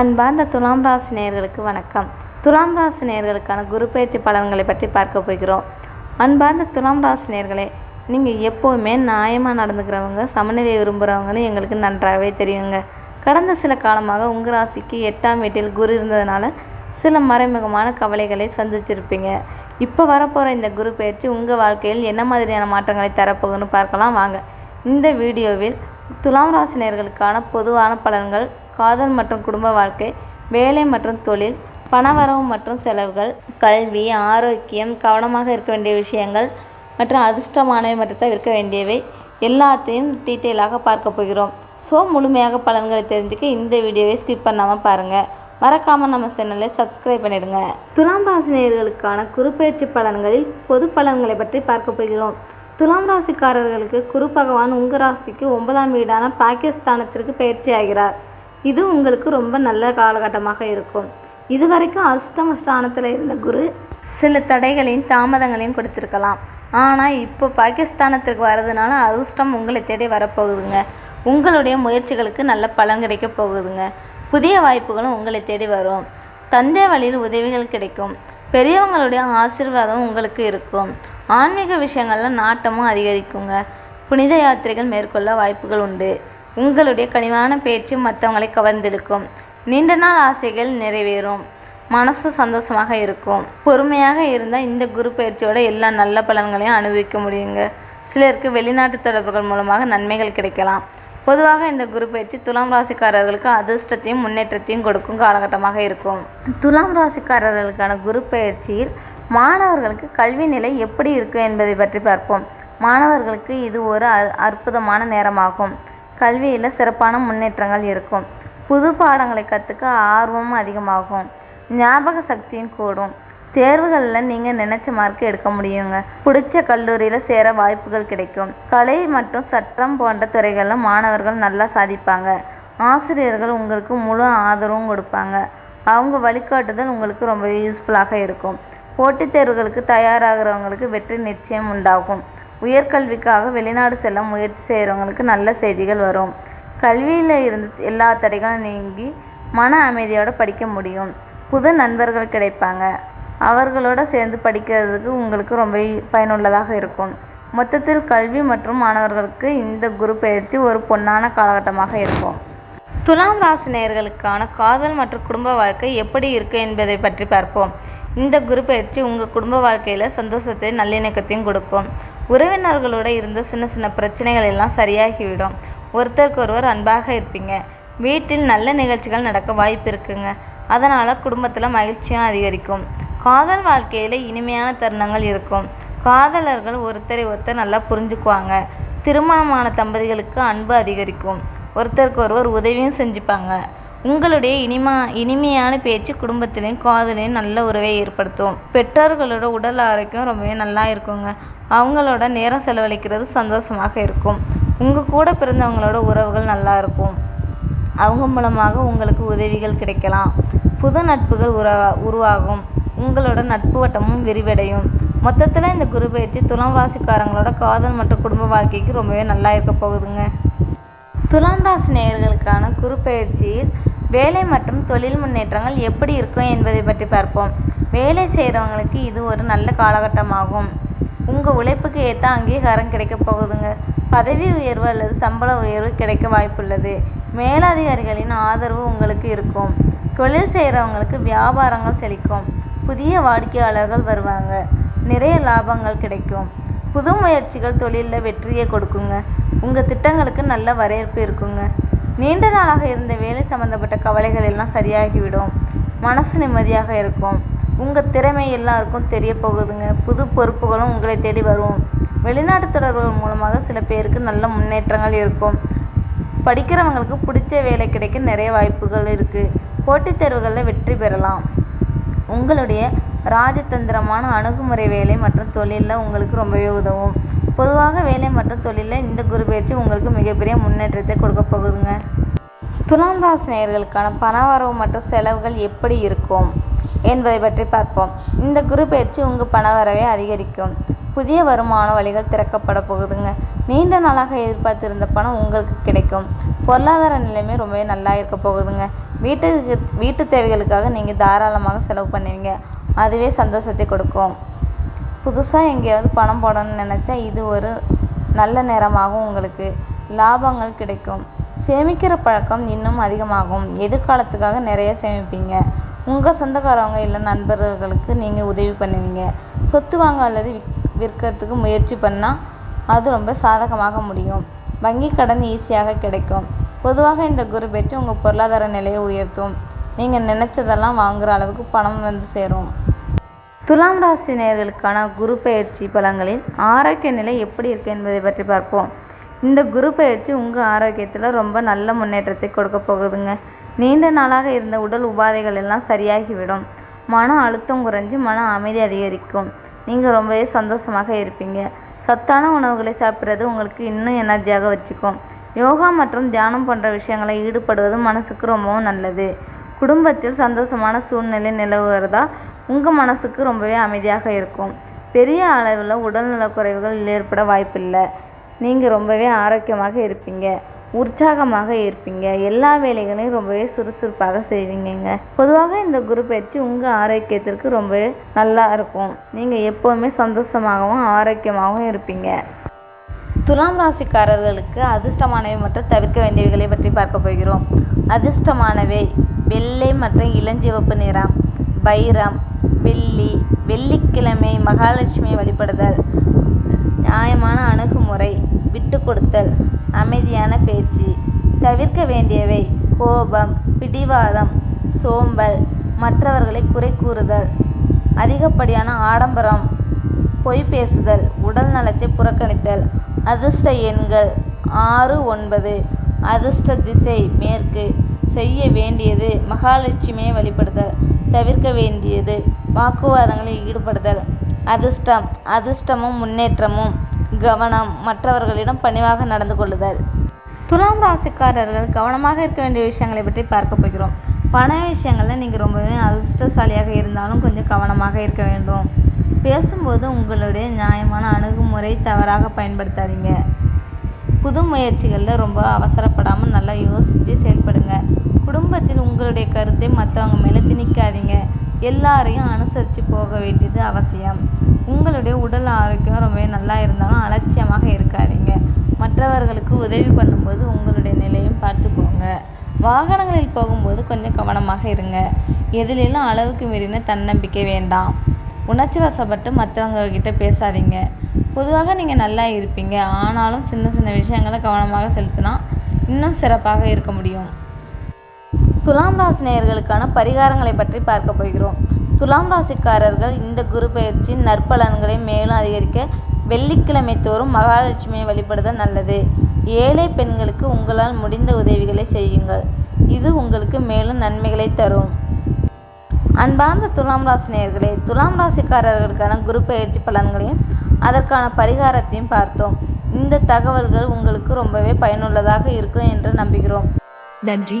அன்பார்ந்த துலாம் ராசி நேயர்களுக்கு வணக்கம். துலாம் ராசி நேயர்களுக்கான குரு பயிற்சி பலன்களை பற்றி பார்க்க போகிறோம். அன்பார்ந்த துலாம் ராசி நேர்களே நீங்கள் எப்போவுமே நியாயமாக நடந்துக்கிறவங்க சமநிலையை விரும்புகிறவங்கன்னு எங்களுக்கு நன்றாகவே தெரியுங்க. கடந்த சில காலமாக உங்கள் ராசிக்கு எட்டாம் வீட்டில் குரு இருந்ததுனால சில மறைமுகமான கவலைகளை சந்திச்சிருப்பீங்க. இப்போ வரப்போகிற இந்த குரு பயிற்சி உங்கள் வாழ்க்கையில் என்ன மாதிரியான மாற்றங்களை தரப்போகுன்னு பார்க்கலாம். வாங்க. இந்த வீடியோவில் துலாம் ராசினியர்களுக்கான பொதுவான பலன்கள் காதல் மற்றும் குடும்ப வாழ்க்கை வேலை மற்றும் தொழில் பணவரவு மற்றும் செலவுகள் கல்வி ஆரோக்கியம் கவனமாக இருக்க வேண்டிய விஷயங்கள் மற்றும் அதிர்ஷ்டமானவை மற்றும் தவிர்க்க வேண்டியவை. எல்லாத்தையும் டீட்டெயிலாக பார்க்க போகிறோம். ஸோ முழுமையாக பலன்களை தெரிஞ்சுக்க இந்த வீடியோவை ஸ்கிப் பண்ணாமல் பாருங்கள் மறக்காமல் நம்ம சேனலை சப்ஸ்கிரைப் பண்ணிடுங்க. துலாம் ராசினியர்களுக்கான குறுப்பெயர்ச்சி பலன்களில் பொது பலன்களை பற்றி பார்க்க போகிறோம். துலாம் ராசிக்காரர்களுக்கு குரு பகவான் உங்கள் ராசிக்கு ஒன்பதாம் வீடான பாகிஸ்தானத்திற்கு பயிற்சி ஆகிறார் இது உங்களுக்கு ரொம்ப நல்ல காலகட்டமாக இருக்கும். இதுவரைக்கும் அஷ்டம ஸ்தானத்தில் இருந்த குரு சில தடைகளையும் தாமதங்களையும் கொடுத்துருக்கலாம். ஆனால் இப்போ பாகிஸ்தானத்திற்கு வர்றதுனால அதிர்ஷ்டம் உங்களை தேடி வரப்போகுதுங்க. உங்களுடைய முயற்சிகளுக்கு நல்ல பலன் கிடைக்க போகுதுங்க. புதிய வாய்ப்புகளும் உங்களை தேடி வரும். தந்தை வழியில் உதவிகள் கிடைக்கும். பெரியவங்களுடைய ஆசீர்வாதம் உங்களுக்கு இருக்கும். ஆன்மீக விஷயங்கள்ல நாட்டமும் அதிகரிக்குங்க. புனித யாத்திரைகள் மேற்கொள்ள வாய்ப்புகள் உண்டு. உங்களுடைய கனிவான பேச்சு மற்றவங்களை கவர்ந்திருக்கும். நீண்ட நாள் ஆசைகள் நிறைவேறும். மனசு சந்தோஷமாக இருக்கும். பொறுமையாக இருந்தால் இந்த குரு பயிற்சியோட எல்லா நல்ல பலன்களையும் அனுபவிக்க முடியுங்க. சிலருக்கு வெளிநாட்டு தொடர்புகள் மூலமாக நன்மைகள் கிடைக்கலாம். பொதுவாக இந்த குரு பயிற்சி துலாம் ராசிக்காரர்களுக்கு அதிர்ஷ்டத்தையும் முன்னேற்றத்தையும் கொடுக்கும் காலகட்டமாக இருக்கும். துலாம் ராசிக்காரர்களுக்கான குரு பயிற்சியில் மாணவர்களுக்கு கல்வி நிலை எப்படி இருக்கும் என்பதை பற்றி பார்ப்போம். மாணவர்களுக்கு இது ஒரு அ- அற்புதமான நேரமாகும். கல்வியில் சிறப்பான முன்னேற்றங்கள் இருக்கும். புது பாடங்களை கற்றுக்க ஆர்வமும் அதிகமாகும். ஞாபக சக்தியும் கூடும். தேர்வுகளில் நீங்கள் நினச்ச மார்க் எடுக்க முடியுங்க. பிடிச்ச கல்லூரியில் சேர வாய்ப்புகள் கிடைக்கும். கலை மற்றும் சட்டம் போன்ற துறைகளில் மாணவர்கள் நல்லா சாதிப்பாங்க. ஆசிரியர்கள் உங்களுக்கு முழு ஆதரவும் கொடுப்பாங்க. அவங்க வழிகாட்டுதல் உங்களுக்கு ரொம்பவே யூஸ்ஃபுல்லாக இருக்கும். போட்டித் தேர்வுகளுக்கு தயாராகிறவங்களுக்கு வெற்றி நிச்சயம் உண்டாகும். உயர்கல்விக்காக வெளிநாடு செல்ல முயற்சி செய்கிறவங்களுக்கு நல்ல செய்திகள் வரும். கல்வியில் இருந்து எல்லா தடைகளும் நீங்கி மன அமைதியோடு படிக்க முடியும். புது நண்பர்கள் கிடைப்பாங்க. அவர்களோட சேர்ந்து படிக்கிறதுக்கு உங்களுக்கு ரொம்ப பயனுள்ளதாக இருக்கும். மொத்தத்தில் கல்வி மற்றும் மாணவர்களுக்கு இந்த குரு பயிற்சி ஒரு பொன்னான காலகட்டமாக இருக்கும். துலாம் ராசி நேயர்களுக்கான காதல் மற்றும் குடும்ப வாழ்க்கை எப்படி இருக்கு என்பதை பற்றி பார்ப்போம். இந்த குரு பயிற்சி உங்கள் குடும்ப வாழ்க்கையில் சந்தோஷத்தை நல்லிணக்கத்தையும் கொடுக்கும். உறவினர்களோட இருந்த சின்ன சின்ன பிரச்சனைகள் எல்லாம் சரியாகிவிடும். ஒருத்தருக்கு ஒருவர் அன்பாக இருப்பீங்க. வீட்டில் நல்ல நிகழ்ச்சிகள் நடக்க வாய்ப்பு இருக்குங்க. அதனால் குடும்பத்தில் மகிழ்ச்சியும் அதிகரிக்கும். காதல் வாழ்க்கையில் இனிமையான தருணங்கள் இருக்கும். காதலர்கள் ஒருத்தரை ஒருத்தர் நல்லா புரிஞ்சுக்குவாங்க. திருமணமான தம்பதிகளுக்கு அன்பு அதிகரிக்கும். ஒருத்தருக்கு ஒருவர் உதவியும் செஞ்சுப்பாங்க. உங்களுடைய இனிமா இனிமையான பேச்சு குடும்பத்திலையும் காதலையும் நல்ல உறவை ஏற்படுத்தும். பெற்றோர்களோட உடல் ஆரோக்கியம் ரொம்பவே நல்லா இருக்குங்க. அவங்களோட நேரம் செலவழிக்கிறது சந்தோஷமாக இருக்கும். உங்கள் கூட பிறந்தவங்களோட உறவுகள் நல்லா இருக்கும். அவங்க மூலமாக உங்களுக்கு உதவிகள் கிடைக்கலாம். புது நட்புகள் உறவா உருவாகும். உங்களோட நட்பு வட்டமும் விரிவடையும். மொத்தத்தில் இந்த குரு பயிற்சி துலாம் ராசிக்காரங்களோட காதல் மற்றும் குடும்ப வாழ்க்கைக்கு ரொம்பவே நல்லா இருக்க போகுதுங்க. துலாம் ராசி நேயர்களுக்கான குரு பயிற்சியில் வேலை மற்றும் தொழில் முன்னேற்றங்கள் எப்படி இருக்கும் என்பதை பற்றி பார்ப்போம். வேலை செய்கிறவங்களுக்கு இது ஒரு நல்ல காலகட்டமாகும். உங்கள் உழைப்புக்கு ஏற்ற அங்கீகாரம் கிடைக்க போகுதுங்க. பதவி உயர்வு அல்லது சம்பள உயர்வு கிடைக்க வாய்ப்புள்ளது. மேலதிகாரிகளின் ஆதரவு உங்களுக்கு இருக்கும். தொழில் செய்கிறவங்களுக்கு வியாபாரங்கள் செழிக்கும். புதிய வாடிக்கையாளர்கள் வருவாங்க. நிறைய லாபங்கள் கிடைக்கும். புது முயற்சிகள் தொழிலில் வெற்றியை கொடுக்குங்க. உங்கள் திட்டங்களுக்கு நல்ல வரவேற்பு இருக்குங்க. நீண்ட நாளாக இருந்த வேலை சம்மந்தப்பட்ட கவலைகள் எல்லாம் சரியாகிவிடும். மனசு நிம்மதியாக இருக்கும். உங்கள் திறமை எல்லாருக்கும் தெரிய போகுதுங்க. புது பொறுப்புகளும் உங்களை தேடி வரும். வெளிநாட்டு தொடர்புகள் மூலமாக சில பேருக்கு நல்ல முன்னேற்றங்கள் இருக்கும். படிக்கிறவங்களுக்கு பிடிச்ச வேலை கிடைக்க நிறைய வாய்ப்புகள் இருக்குது போட்டித் தேர்வுகளில் வெற்றி பெறலாம். உங்களுடைய ராஜதந்திரமான அணுகுமுறை வேலை மற்றும் தொழிலில் உங்களுக்கு ரொம்பவே உதவும். பொதுவாக வேலை மற்றும் தொழிலில் இந்த குரு பயிற்சி உங்களுக்கு மிகப்பெரிய முன்னேற்றத்தை கொடுக்க போகுதுங்க. துலாம் ராசி நேயர்களுக்கான பணவரவு மற்றும் செலவுகள் எப்படி இருக்கும் என்பதை பற்றி பார்ப்போம். இந்த குரு பயிற்சி உங்கள் பணவரவை அதிகரிக்கும். புதிய வருமான வழிகள் திறக்கப்பட போகுதுங்க. நீண்ட நாளாக எதிர்பார்த்திருந்த பணம் உங்களுக்கு கிடைக்கும். பொருளாதார நிலைமை ரொம்பவே நல்லா இருக்க போகுதுங்க. வீட்டுக்கு வீட்டு தேவைகளுக்காக நீங்கள் தாராளமாக செலவு பண்ணுவீங்க. அதுவே சந்தோஷத்தை கொடுக்கும். புதுசாக எங்கேயாவது பணம் போடணும்னு நினச்சா இது ஒரு நல்ல நேரமாகும் உங்களுக்கு லாபங்கள் கிடைக்கும். சேமிக்கிற பழக்கம் இன்னும் அதிகமாகும். எதிர்காலத்துக்காக நிறைய சேமிப்பீங்க. உங்கள் சொந்தக்காரவங்க இல்லை நண்பர்களுக்கு நீங்கள் உதவி பண்ணுவீங்க. சொத்து வாங்க அல்லது விக் விற்கிறதுக்கு முயற்சி பண்ணால் அது ரொம்ப சாதகமாக முடியும். வங்கி கடன் ஈஸியாக கிடைக்கும். பொதுவாக இந்த குரு பெற்று உங்கள் பொருளாதார நிலையை உயர்த்தும். நீங்கள் நினச்சதெல்லாம் வாங்குகிற அளவுக்கு பணம் வந்து சேரும். துலாம் ராசி நேயர்களுக்கான குரு பயிற்சி பலன்களில் ஆரோக்கிய நிலை எப்படி இருக்குது என்பதை பற்றி பார்ப்போம். இந்த குரு பயிற்சி உங்கள் ஆரோக்கியத்தில் ரொம்ப நல்ல முன்னேற்றத்தை கொடுக்க போகுதுங்க. நீண்ட நாளாக இருந்த உடல் உபாதைகள் எல்லாம் சரியாகிவிடும். மன அழுத்தம் குறைஞ்சு மன அமைதி அதிகரிக்கும். நீங்கள் ரொம்பவே சந்தோஷமாக இருப்பீங்க. சத்தான உணவுகளை சாப்பிட்றது உங்களுக்கு இன்னும் எனர்ஜியாக வச்சுக்கும். யோகா மற்றும் தியானம் போன்ற விஷயங்களை ஈடுபடுவது மனசுக்கு ரொம்பவும் நல்லது. குடும்பத்தில் சந்தோஷமான சூழ்நிலை நிலவுகிறதா? உங்கள் மனசுக்கு ரொம்பவே அமைதியாக இருக்கும். பெரிய அளவில் உடல்நலக் குறைவுகள் ஏற்பட வாய்ப்பில்லை. நீங்கள் ரொம்பவே ஆரோக்கியமாக இருப்பீங்க. உற்சாகமாக இருப்பீங்க. எல்லா வேலைகளையும் ரொம்பவே சுறுசுறுப்பாக செய்வீங்கங்க. பொதுவாக இந்த குரு பயிற்சி உங்கள் ஆரோக்கியத்திற்கு ரொம்பவே நல்லா இருக்கும். நீங்கள் எப்போவுமே சந்தோஷமாகவும் ஆரோக்கியமாகவும் இருப்பீங்க. துலாம் ராசிக்காரர்களுக்கு அதிர்ஷ்டமானவை மற்றும் தவிர்க்க வேண்டியவைகளை பற்றி பார்க்க போகிறோம். அதிர்ஷ்டமானவை வெள்ளை மற்றும் இளஞ்சிவப்பு நிறம். வைரம் வெள்ளி வெள்ளிக்கிழமை மகாலட்சுமியை வழிபடுதல் நியாயமான அணுகுமுறை விட்டு கொடுத்தல் அமைதியான பேச்சு தவிர்க்க வேண்டியவை கோபம் பிடிவாதம் சோம்பல் மற்றவர்களை குறை கூறுதல் அதிகப்படியான ஆடம்பரம் பொய் பேசுதல் உடல் நலத்தை புறக்கணித்தல் அதிர்ஷ்ட எண்கள் ஆறு ஒன்பது அதிர்ஷ்ட திசை மேற்கு செய்ய வேண்டியது மகாலட்சுமியை வழிபடுதல். தவிர்க்க வேண்டியது. வாக்குவாதங்களில் ஈடுபடுதல் அதிர்ஷ்டம் அதிர்ஷ்டமும் முன்னேற்றமும் கவனம் மற்றவர்களிடம் பணிவாக நடந்து கொள்ளுதல். துலாம் ராசிக்காரர்கள் கவனமாக இருக்க வேண்டிய விஷயங்களை பற்றி பார்க்க போகிறோம். பண விஷயங்களில் நீங்கள் ரொம்பவே அதிர்ஷ்டசாலியாக இருந்தாலும் கொஞ்சம் கவனமாக இருக்க வேண்டும். பேசும்போது உங்களுடைய நியாயமான அணுகுமுறை தவறாக பயன்படுத்தாதீங்க. புது முயற்சிகளில் ரொம்ப அவசரப்படாமல் நல்லா யோசித்து செயல்படுங்க. குடும்பத்தில் உங்களுடைய கருத்தை மற்றவங்க மேலே திணிக்காதீங்க. எல்லாரையும் அனுசரித்து போக வேண்டியது அவசியம். உங்களுடைய உடல் ஆரோக்கியம் ரொம்பவே நல்லா இருந்தாலும் அலட்சியமாக இருக்காதீங்க. மற்றவர்களுக்கு உதவி பண்ணும்போது உங்களுடைய நிலையும் பார்த்துக்கோங்க. வாகனங்களில் போகும்போது கொஞ்சம் கவனமாக இருங்க. எதிலெல்லாம் அளவுக்கு மீறின தன்னம்பிக்கை வேண்டாம். உணர்ச்சி வசப்பட்டு மற்றவங்க கிட்ட பேசாதீங்க. பொதுவாக நீங்கள் நல்லா இருப்பீங்க. ஆனாலும் சின்ன சின்ன விஷயங்களை கவனமாக செலுத்தினா இன்னும் சிறப்பாக இருக்க முடியும். துலாம் ராசி நேயர்களுக்கான பரிகாரங்களை பற்றி பார்க்க போகிறோம். துலாம் ராசிக்காரர்கள் இந்த குரு பயிற்சியின் நற்பலன்களை மேலும் அதிகரிக்க வெள்ளிக்கிழமை தோறும் மகாலட்சுமியை வழிபடுதல் நல்லது. ஏழை பெண்களுக்கு உங்களால் முடிந்த உதவிகளை செய்யுங்கள். இது உங்களுக்கு மேலும் நன்மைகளை தரும். அன்பார்ந்த துலாம் ராசி நேயர்களே துலாம் ராசிக்காரர்களுக்கான குரு பயிற்சி பலன்களையும் அதற்கான பரிகாரத்தையும் பார்த்தோம். இந்த தகவல்கள் உங்களுக்கு ரொம்பவே பயனுள்ளதாக இருக்கும் என்று நம்புகிறோம். நன்றி.